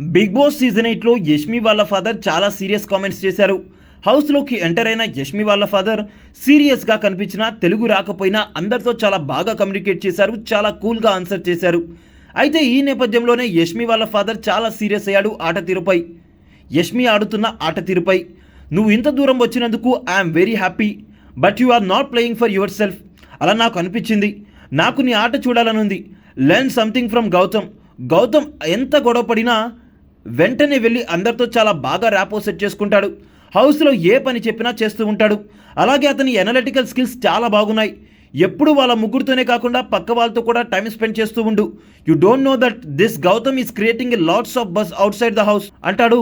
Big boss season ఎయిట్లో యష్మి వాళ్ళ father చాలా సీరియస్ కామెంట్స్ చేశారు. హౌస్లోకి ఎంటర్ అయిన యష్మి వాళ్ళ ఫాదర్ సీరియస్గా కనిపించినా తెలుగు రాకపోయినా అందరితో చాలా బాగా కమ్యూనికేట్ చేశారు చాలా కూల్గా ఆన్సర్ చేశారు. అయితే ఈ నేపథ్యంలోనే యష్మి వాళ్ళ ఫాదర్ చాలా సీరియస్ అయ్యాడు ఆట తీరుపై. యష్మి ఆడుతున్న ఆట తీరుపై. నువ్వు ఇంత దూరం వచ్చినందుకు I'm very happy but you are not playing for yourself. అలా నాకు అనిపించింది. నాకు నీ ఆట చూడాలనుంది learn something from Gautam. Gautam ఎంత గొడవ పడినా వెంటనే వెళ్ళి అందరితో చాలా బాగా ర్యాపో సెట్ చేసుకుంటాడు. హౌస్లో ఏ పని చెప్పినా చేస్తూ ఉంటాడు. అలాగే అతని ఎనలిటికల్ స్కిల్స్ చాలా బాగున్నాయి. ఎప్పుడు వాళ్ళ ముగ్గురితోనే కాకుండా పక్క వాళ్ళతో కూడా టైం స్పెండ్ చేస్తూ ఉండు. You don't know that this Gautam is creating a lots of buzz outside the house అంటాడు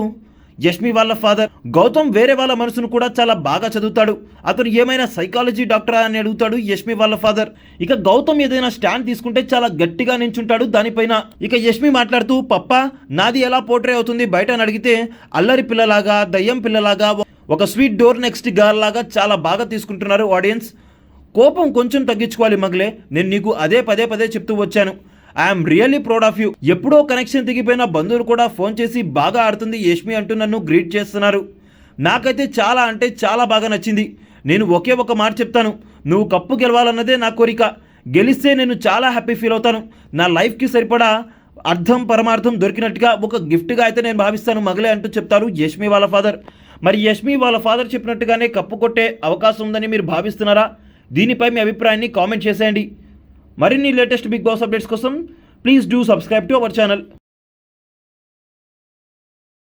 యష్మి వాళ్ళ ఫాదర్ గౌతమ్ వేరే వాళ్ళ మనసును కూడా చాలా బాగా చదువుతాడు. అతను ఏమైనా సైకాలజీ డాక్టరా అని అడుగుతాడు యష్మి వాళ్ళ ఫాదర్. ఇక గౌతమ్ ఏదైనా స్టాండ్ తీసుకుంటే చాలా గట్టిగా నించుంటాడు దానిపైన. ఇక యష్మి మాట్లాడుతూ పప్ప నాది ఎలా పోర్ట్రే అవుతుంది బయట అని అడిగితే అల్లరి పిల్లలాగా దయ్యం పిల్లలాగా ఒక స్వీట్ డోర్ నెక్స్ట్ గర్ల్ లాగా చాలా బాగా తీసుకుంటున్నారు ఆడియన్స్ కోపం కొంచెం తగ్గించుకోవాలి మగలే నేను నీకు అదే పదే పదే చెప్తూ వచ్చాను. I'm really proud of you ఎప్పుడో కనెక్షన్ తెగిపోయిన బంధువులు కూడా ఫోన్ చేసి బాగా ఆడుతుంది యష్మి అంటూ నన్ను గ్రీట్ చేస్తున్నారు. నాకైతే చాలా అంటే చాలా బాగా నచ్చింది. నేను ఒకే ఒక మాట చెప్తాను. నువ్వు కప్పు గెలవాలన్నదే నా కోరిక. గెలిస్తే నేను చాలా హ్యాపీ ఫీల్ అవుతాను. నా లైఫ్కి సరిపడా అర్థం పరమార్థం దొరికినట్టుగా ఒక గిఫ్ట్గా అయితే నేను భావిస్తాను మగలే అంటూ చెప్తారు యష్మి వాళ్ళ ఫాదర్ మరి యష్మి వాళ్ళ ఫాదర్ చెప్పినట్టుగానే కప్పు కొట్టే అవకాశం ఉందని మీరు భావిస్తున్నారా? దీనిపై మీ అభిప్రాయాన్ని కామెంట్ చేసేయండి. మరిన్ని లేటెస్ట్ బిగ్ బాస్ అప్డేట్స్ కోసం please do subscribe to our channel